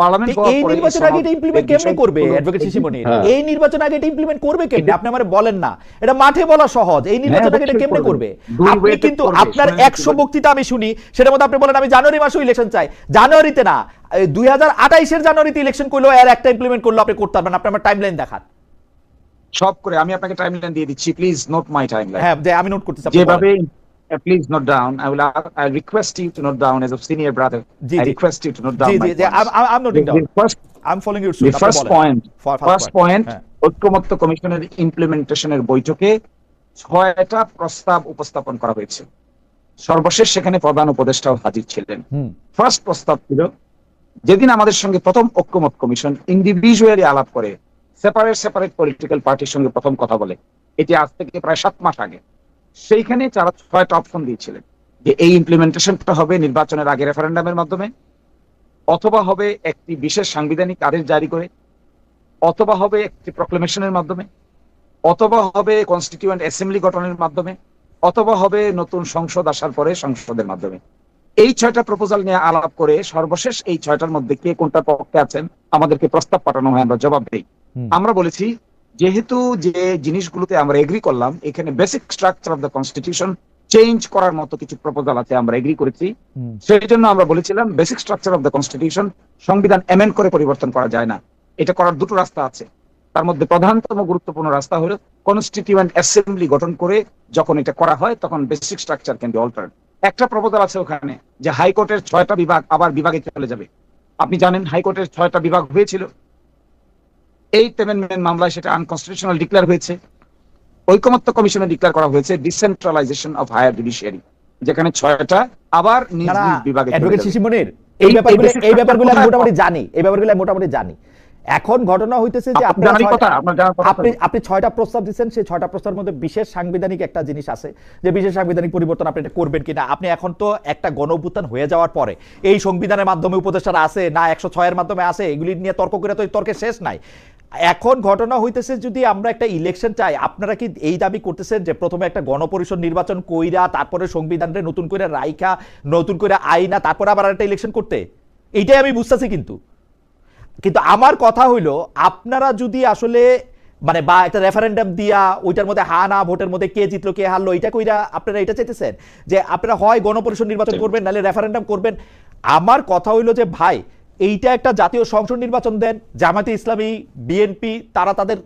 Parliament এই নির্বাচন আগে এটা ইমপ্লিমেন্ট কেমনে করবে? অ্যাডভোকেট শিশিমণি হ্যাঁ। এই নির্বাচন আগে এটা ইমপ্লিমেন্ট করবে কেমনে? আপনি আমারে বলেন না। এটা মাঠে বলা সহজ। এই নির্বাচন আগে এটা কেমনে করবে। করবে আপনি কিন্তু আপনার শুনেন কি একশো বলি। বক্তৃতা আমি শুনি সেটার মধ্যে আপনি বলেন আমি জানুয়ারি মাসে ইলেকশন চাই। জানুয়ারিতে না দুই হাজার আঠাইশের জানুয়ারিতে ইলেকশন করল এর একটা ইমপ্লিমেন্ট করল আপনি করতে পারবেন। আপনি আমার টাইমলাইন দেখান। সব করে আমি আপনাকে টাইমলাইন দিয়ে দিচ্ছি। প্লিজ নোট মাই টাইমলাইন হ্যাঁ আমি নোট করতেছি আপনি বলেন। I request you to note down as of senior brother ji, I ji. Request you to note ji down ji ji I am noting down first I am following your the first point first point হ্যাঁ। ঐক্যমত্য কমিশনের ইমপ্লিমেন্টেশনের বৈঠকে ছয়টা প্রস্তাব উপস্থাপন করা হয়েছে। সর্বশেষ সেখানে প্রধান উপদেষ্টাও হাজির ছিলেন। ফার্স্ট প্রস্তাব ছিল যেদিন আমাদের সঙ্গে প্রথম ঐক্যমত কমিশন ইন্ডিভিজুয়ালি আলাপ করে সেপারেট সেপারেট পলিটিক্যাল পার্টির সঙ্গে প্রথম কথা বলে। এটি আজ থেকে প্রায় সাত মাস আগে। সেইখানে তারা ছয়টা অপশন দিয়েছিলেন যে এই ইমপ্লিমেন্টেশনটা হবে নির্বাচনের আগে রেফারেন্ডামের মাধ্যমে অথবা হবে একটি বিশেষ সাংবিধানিক আদেশ জারি করে অথবা হবে একটি প্রক্লেমেশনের মাধ্যমে অথবা হবে কনস্টিটিউয়েন্ট অ্যাসেম্বলি গঠনের মাধ্যমে অথবা হবে নতুন সংসদ আসার পরে সংসদের মাধ্যমে এই ছয়টা প্রপোজাল নিয়ে আলাপ করে সর্বশেষ এই ছয়টার মধ্যে কে কোনটা পক্ষে আছেন আমাদেরকে প্রস্তাব পাঠানো হয় আমরা জবাব দেই। আমরা বলেছি যেহেতু যে জিনিসগুলোতে আমরা এগ্রি করলাম এখানে basic structure of the constitution change করার মতো কিছু প্রপোজাল আছে আমরা এগ্রি করেছি। সেই জন্য আমরা বলেছিলাম basic structure of the constitution সংবিধান অ্যামেন্ড করে পরিবর্তন করা যায় না। এটা করার দুটো রাস্তা আছে। তার মধ্যে প্রধানতম গুরুত্বপূর্ণ রাস্তা হলো কনস্টিটিউয়েন্ট অ্যাসেম্বলি গঠন করে যখন এটা করা হয় তখন basic structure can be alter একটা প্রপোজাল আছে ওখানে যে হাইকোর্টের ছয়টা বিভাগ আবার বিভাগে চলে যাবে। আপনি জানেন হাইকোর্টের ছয়টা বিভাগ হয়েছিল? এই অ্যামেন্ডমেন্ট মামলায় সেটা আনকনস্টিটিউশনাল ডিক্লেয়ার হয়েছে। ঐকমত্য কমিশনে ডিক্লেয়ার করা হয়েছে ডিসেন্ট্রালাইজেশন অফ হায়ার জুডিশিয়ারি যেখানে ছয়টা আবার নিজ নিজ বিভাগে এই- ব্যাপারগুলো এই ব্যাপারগুলো আমি মোটামুটি জানি এই ব্যাপারগুলো আমি মোটামুটি জানি। এখন ঘটনা হইতেছে যে আপনি আপনি ছয়টা প্রস্তাব দিচ্ছেন সেই ছয়টা প্রস্তাবের মধ্যে বিশেষ সাংবিধানিক একটা জিনিস আছে যে বিশেষ সাংবিধানিক পরিবর্তন আপনি এটা করবেন কিনা। আপনি এখন তো একটা গণ অভ্যুত্থান হয়ে যাওয়ার পরে এই সংবিধানের মাধ্যমে উপদেষ্টারা আছে না একশো ছয়ের মাধ্যমে আছে এগুলি নিয়ে তর্ক করে তো তর্কের শেষ নাই। এখন ঘটনা হইতেছে যদি আমরা একটা ইলেকশন চাই আপনারা কি এই দাবি করতেছেন যে প্রথমে একটা গণপরিষদ নির্বাচন কইরা তারপরে সংবিধানটা নতুন করে রাইখা নতুন করে আইনা তারপরে আবার একটা ইলেকশন করতে? এইটাই আমি বুঝতেছি কিন্তু। কিন্তু আমার কথা হইল আপনারা যদি আসলে মানে বা একটা রেফারেন্ডাম দিয়া ওইটার মধ্যে হা না ভোটের মধ্যে কে জিতলো কে হারলো এটা কইরা আপনারা এটা চাইতেছেন? যে আপনারা হয় গণপরিষদ নির্বাচন করবেন নাহলে রেফারেন্ডাম করবেন। আমার কথা হইল যে ভাই এইটা একটা জাতীয় সংসদ নির্বাচন দেন জামাতে ইসলামী বিএনপি তারা তাদের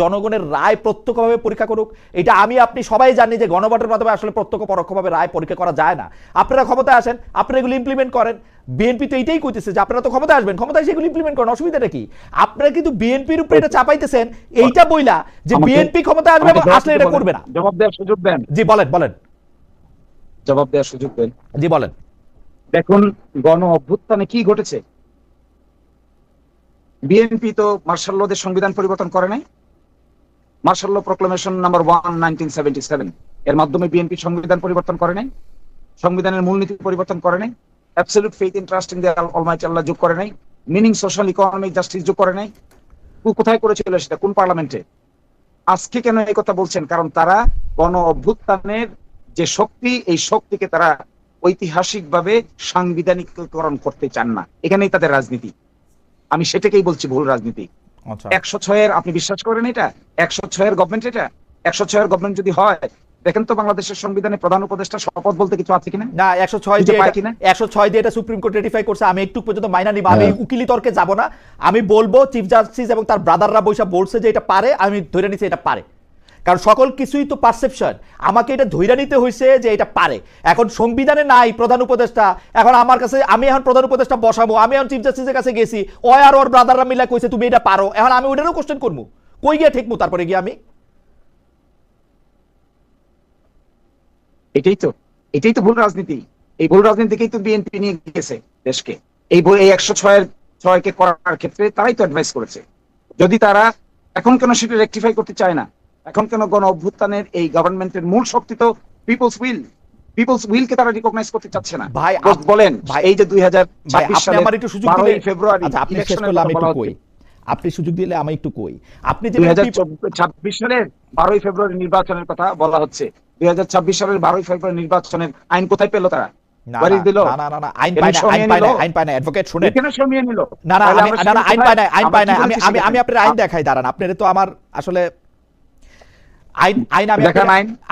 জনগণের রায় প্রত্যক্ষভাবে পরীক্ষা করুক। এটা আমি আপনি সবাই জানি যে গণভোটের মাধ্যমে আসলে প্রত্যক্ষ পরোক্ষভাবে রায় পরীক্ষা করা যায় না। আপনারা ক্ষমতায় আসেন আপনারা এগুলো ইমপ্লিমেন্ট করেন। বিএনপি তো এইটাই কইতেছে যে আপনারা তো ক্ষমতায় আসবেন ক্ষমতায় এসে এগুলো ইমপ্লিমেন্ট করেন অসুবিধাটা কি? আপনারা কিন্তু বিএনপির উপরে এটা চাপাইতেছেন এইটা বইলা যে বিএনপি ক্ষমতায় আসবে আসলে এটা করবে না। জবাব দেওয়ার সুযোগ দেন। জি বলেন বলেন। জবাব দেওয়ার সুযোগ দেন। জি বলেন। দেখুন গণ অভ্যুত্থানে কি ঘটেছে? বিএনপি তো মার্শাল লদের সংবিধান পরিবর্তন করে নাই। Martial proclamation number one nineteen seventy seven এর মাধ্যমে বিএনপি সংবিধান পরিবর্তন করে নাই, সংবিধানের মূলনীতি পরিবর্তন করে নাই absolute faith in trust in যোগ করে নাই মিনিং সোশ্যাল ইকোনমিক জাস্টিস যোগ করে নাই। কোথায় করেছিল সেটা? কোন পার্লামেন্টে আজকে কেন এই কথা বলছেন? কারণ তারা গণ অভ্যুত্থানের যে শক্তি, এই শক্তিকে তারা ঐতিহাসিকভাবে সাংবিধানিককরণ করতে চান না। এখানেই তাদের রাজনীতি। আমি সেটাকেই বলছি ভুল রাজনীতি। আচ্ছা। একশো ছয়ের আপনি বিশ্বাস করেন এটা? একশো ছয়ের গভর্নমেন্ট এটা? একশো ছয়ের গভর্নমেন্ট যদি হয় দেখেন তো বাংলাদেশের সংবিধানে প্রধান উপদেষ্টা শপথ বলতে কিছু আছে কিনা? না একশো ছয় দিয়ে কিনা? একশো ছয় দিয়ে এটা সুপ্রিম কোর্ট রেটিফাই করছে আমি একটু পর্যন্ত মাইনা নিব আমি হ্যাঁ। উকিলি তর্কে যাব না। আমি বলব চিফ জাস্টিস এবং তার ব্রাদাররা বৈশা বলছে যে এটা পারে আমি ধরে নিচ্ছি এটা পারে। কারণ সকল কিছুই তো পারসেপশন আমাকে এটা ধৈর্য নিতে হয়েছে যে এটা পারে। এখন সংবিধানে নাই প্রধান উপদেষ্টা। এখন আমার কাছে, আমি এখন প্রধান উপদেষ্টা বসাবো। আমি এখন চিফ জাস্টিসের কাছে গেছি। ও আর ওর ব্রাদাররা মিলে কইছে, তুমি এটা পারো। এখন আমি ওইটারও কোশ্চেন করব। কই গিয়ে ঠেকবো তারপরে গিয়ে আমি? এটাই তো এটাই তো ভুল রাজনীতি। এই ভুল রাজনীতিকেই তো বিএনপি নিয়ে গেছে দেশকে। এই এই একশো ছয়ের, ছয়কে করার ক্ষেত্রে তারাই তো অ্যাডভাইস করেছে। যদি তারা, এখন কেন সেটা রেকটিফাই করতে চায় না? এখন কেন গণ অভ্যুত্থানের এই গভর্নমেন্টের মূল শক্তি তো পিপলস উইল পিপলস উইলকে তারা রিকগনাইজ করতে চাচ্ছে না। ভাই, বলেন ভাই, এই যে দুই হাজার আপনি আমার একটু সুযোগ দিলে ফেব্রুয়ারি আচ্ছা আপনি শেষ করলে আমি একটু কই। আপনি সুযোগ দিলে আমি একটু কই। আপনি যে দুই হাজার ছাব্বিশ সালের বারোই ফেব্রুয়ারি নির্বাচনের কথা বলা হচ্ছে। দুই হাজার ছাব্বিশ সালের বারোই ফেব্রুয়ারি নির্বাচনের আইন কোথায় পেল তারা? আমি কি? আপনার আইন দেখাই দাঁড়ান। আপনার তো আমার আসলে আইন আইন আমি।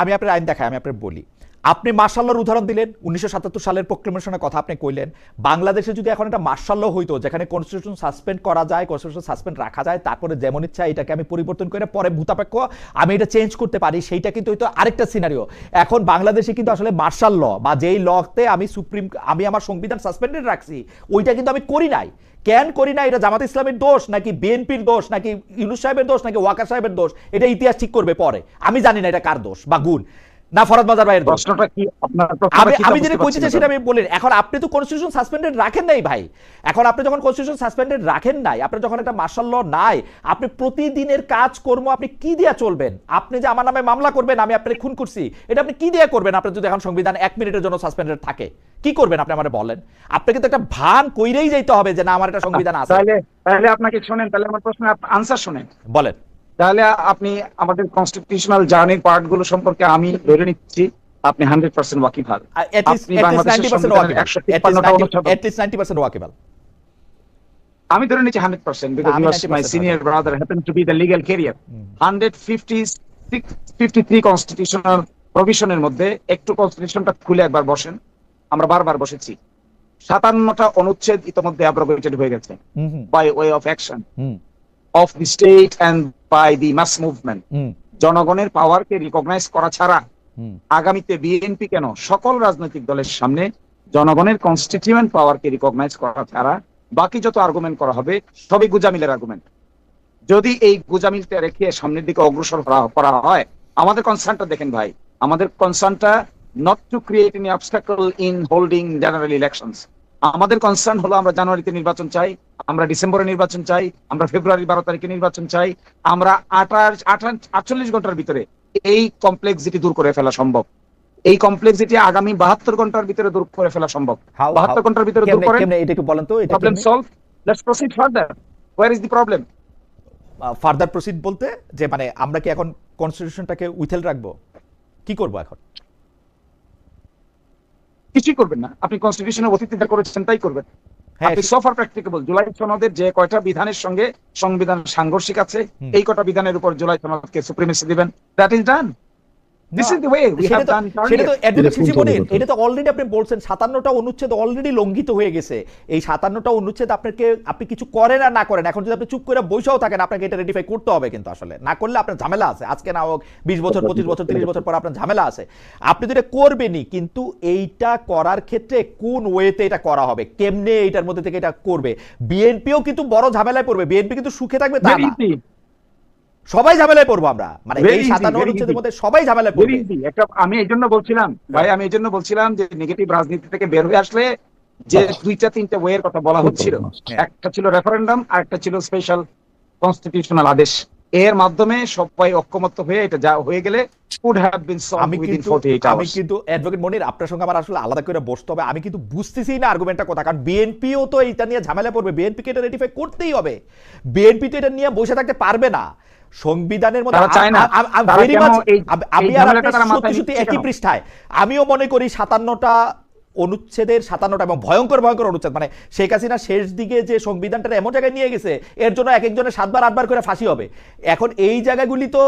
আমি আপনার আইন দেখাই আমি আপনার বলি আপনি মার্শাল্লার উদাহরণ দিলেন, উনিশশো সাতাত্তর সালের প্রক্লেমেশনের কথা আপনি কইলেন। বাংলাদেশে যদি এখন একটা মার্শাল্ল হইতো, যেখানে কনস্টিটিউশন সাসপেন্ড করা যায় কনস্টিটিউশন সাসপেন্ড রাখা যায়, তারপরে যেমন ইচ্ছা এটাকে আমি পরিবর্তন করে পরে ভূতাপেক্ষ আমি এটা চেঞ্জ করতে পারি, সেইটা কিন্তু হয়তো আরেকটা সিনারিও এখন বাংলাদেশে কিন্তু আসলে মার্শাল ল বা যেই লতে আমি সুপ্রিম, আমি আমার সংবিধান সাসপেন্ডেড রাখছি, ওইটা কিন্তু আমি করি নাই। কেন করি না এটা জামাত ইসলামের দোষ, নাকি বিএনপির দোষ, নাকি ইউনুস সাহেবের দোষ, নাকি ওয়াকার সাহেবের দোষ? এটা ইতিহাস ঠিক করবে পরে। আমি জানি না এটা কার দোষ বা গুণ। না ফরাদ বাজার ভাইয়ের প্রশ্নটা কি? আপনার আমি যেটা কইতে চাই সেটা আমি বলেন এখন আপনি তো কনস্টিটিউশন সাসপেন্ডেড রাখেন নাই ভাই। এখন আপনি যখন কনস্টিটিউশন সাসপেন্ডেড রাখেন নাই আপনি যখন একটা মার্শাল ল নাই আপনি প্রতিদিনের কাজ কর্ম আপনি কি দিয়া চলবেন? আপনি যে আমার নামে মামলা করবেন আমি আপনাকে খুন করছি এটা আপনি কি দিয়া করবেন? আপনি যদি এখন সংবিধান এক মিনিটের জন্য সাসপেন্ডেড থাকে কি করবেন আপনি আমারে বলেন? আপনাকে তো একটা ভান কইরেই যাইতে হবে যে না আমার একটা সংবিধান আছে। তাহলে তাহলে আপনাকে শোনেন তাহলে আমার প্রশ্নের আনসার শোনেন। বলেন। তাহলে আপনি আমাদের কনস্টিটিউশনাল জার্নির পার্টগুলো সম্পর্কে আমি ধরে নিচ্ছি আপনি হান্ড্রেড পার্সেন্ট ওয়াকিফাল at least আপনি at least বাংলাদেশের 90% সংবিধানের ওয়াকিবল একশো at least তিপ্পান্নটা 90 অনুচ্ছেদ at least 90% ওয়াকিবল আমি ধরে নিচ্ছি hundred percent because you are my senior brother happen to be the legal career hundred fifty six fifty three constitutional প্রভিশনের মধ্যে একটু কনস্টিটিউশনটা খুলে একবার বসেন। আমরা বারবার বসেছি। সাতান্নটা অনুচ্ছেদ ইতোমধ্যে অ্যাব্রোগেটেড হয়ে গেছে। By way of action of the state and by the mass movement জনগণের পাওয়ারকে রিকগনাইজ করা ছাড়া আগামীতে বিএনপি কেন সকল রাজনৈতিক দলের সামনে জনগণের কনস্টিটিউয়েন্ট পাওয়ারকে রিকগনাইজ করা ছাড়া বাকি যত আর্গুমেন্ট করা হবে সবই গুজামিলের আর্গুমেন্ট যদি এই গুজামিলটা রেখে সামনের দিকে অগ্রসর করা- হয় আমাদের কনসার্নটা দেখেন ভাই আমাদের কনসার্নটা not to create any obstacle in holding general elections আমাদের কনসার্ন হলো আমরা জানুয়ারিতে নির্বাচন চাই আমরা ডিসেম্বরে নির্বাচন চাই আমরা ফেব্রুয়ারি বারো তারিখে নির্বাচন চাই আমরা আঠাশ আটচল্লিশ ঘণ্টার ভিতরে এই কমপ্লেক্সিটি দূর করে ফেলা সম্ভব। এই কমপ্লেক্সিটি আগামী বাহাত্তর ঘণ্টার ভিতরে দূর করে ফেলা সম্ভব। বাহাত্তর ঘণ্টার ভিতরে দূর করে এটা একটু বলেন তো এটা problem solve let's proceed further where is the problem further proceed বলতে যে মানে আমরা কি এখন কনস্টিটিউশনটাকে উইথেল রাখব? কি করব এখন? কিছুই করবেন না। আপনি কনস্টিটিউশনের অতীতে যা করেছেন তাই করবেন। হ্যাঁ আপনি সফার প্র্যাকটিকেবল জুলাই সনদের যে কয়টা বিধানের সঙ্গে সংবিধান সাংঘর্ষিক আছে এই কটা বিধানের উপর জুলাই সনদকে সুপ্রিমেসি দিবেন। That is done this is the way we have done সেটা তো এটা বলেন, এটা তো অলরেডি আপনি বলছেন অনুচ্ছেদ অলরেডি লঙ্ঘিত হয়ে গেছে। এই অনুচ্ছেদ আপনাকে আপনি কিছু করেন আর না করেন। এখন যদি আপনি চুপ করে বসেও থাকেন আপনাকে এটা রেডিফাই করতে হবে কিন্তু আসলে। না করলে আপনার ঝামেলা আছে। আজকে না হোক বিশ বছর পঁচিশ বছর তিরিশ বছর পর আপনার ঝামেলা আছে। আপনি তো এটা করবেনই কিন্তু এইটা করার ক্ষেত্রে কোন ওয়েতে এটা করা হবে? কেমনে এইটার মধ্যে থেকে এটা করবে? বিএনপিও কিন্তু বড় ঝামেলায় পড়বে। বিএনপি কিন্তু সুখে থাকবে তা না। সবাই ঝামেলায় পড়ব আমরা। মানে এই সাতান্ন অনুচ্ছেদের মধ্যে সবাই ঝামেলায় পড়বে। একটা আমি এই জন্য বলছিলাম ভাই আমি এই জন্য বলছিলাম যে নেগেটিভ রাজনীতি থেকে বের হয়ে আসলে যে দুইটা তিনটা ওয়ের কথা বলা হচ্ছিল হ্যাঁ। একটা ছিল রেফারেন্ডাম আর একটা ছিল স্পেশাল কনস্টিটিউশনাল আদেশ। এর মাধ্যমে সবাই ঐক্যমত্য হয়ে এটা যা হয়ে গেলে কুড হ্যাভ বিন সলভ আমি উইদিন কিন্তু 48 আমি কিন্তু অ্যাডভোকেট মনির আপনার সঙ্গে আমার আসলে আলাদা করে বসতে হবে। আমি কিন্তু বুঝতেছি না আর্গুমেন্টটা কথা কারণ বিএনপিও তো এটা নিয়ে ঝামেলা পড়বে। বিএনপিকে এটা রেটিফাই করতেই হবে। বিএনপি তো এটা নিয়ে বসে থাকতে পারবে না। সংবিধানের মধ্যে একই পৃষ্ঠায়। আমিও মনে করি সাতান্নটা অনুচ্ছেদের সাতান্নটা এবং ভয়ঙ্কর ভয়ঙ্কর অনুচ্ছেদ। মানে শেখ হাসিনা শেষ দিকে যে সংবিধানটা এমন জায়গায় নিয়ে গেছে এর জন্য এক একজনের সাতবার আটবার করে ফাঁসি হবে। এখন এই জায়গাগুলি তো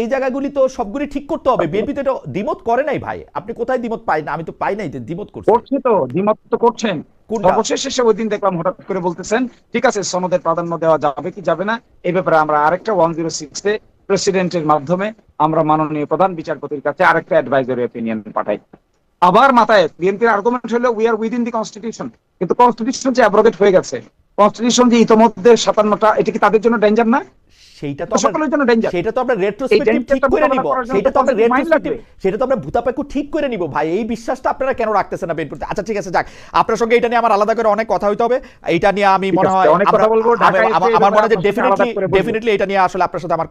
এই জায়গাগুলি তো সবগুলি ঠিক করতে হবে। বিএনপি তো এটা দ্বিমত করে নাই ভাই। আপনি কোথায় দ্বিমত পাই না? আমি তো পাই নাই যে দ্বিমত করছে। করছে তো দ্বিমত তো করছেন? সর্বশেষ দেখলাম হঠাৎ করে বলতেছেন, ঠিক আছে, সনদের প্রাধান্য দেওয়া যাবে কি যাবে না, এই ব্যাপারে আমরা আরেকটা ওয়ান জিরো সিক্সে প্রেসিডেন্টের মাধ্যমে আমরা মাননীয় প্রধান বিচারপতির কাছে আরেকটা অ্যাডভাইজারি অপিনিয়ন পাঠাই। আবার মাথায়, বিএনপির আর্গুমেন্ট হলো we are within the constitution কিন্তু কনস্টিটিউশন যে অ্যাব্রোগেট হয়ে গেছে কনস্টিটিউশন যে ইতোমধ্যে সাতান্নটা এটা কি তাদের জন্য ডেঞ্জার না? সেইটা তো সকলের জন্য ডেঞ্জার সেটা তো আমরা রেট্রোস্পেক্টিভ ঠিক করে নিব। সেটা তো আমরা রেট্রোস্পেক্টিভ সেটা তো আমরা ভূতাপেক্ষ ঠিক করে নিব। ভাই এই বিশ্বাসটা আপনারা কেন রাখতেছেন না বেনপুরতে আচ্ছা ঠিক আছে যাক। আপনার সঙ্গে এটা নিয়ে আমার আলাদা করে অনেক কথা হইতে হবে। এটা নিয়ে আমি মনে হয় অনেক কথা বলব, আমার মনে হয় যে ডেফিনেটলি ডেফিনেটলি এটা নিয়ে আসলে আপনার সাথে আমার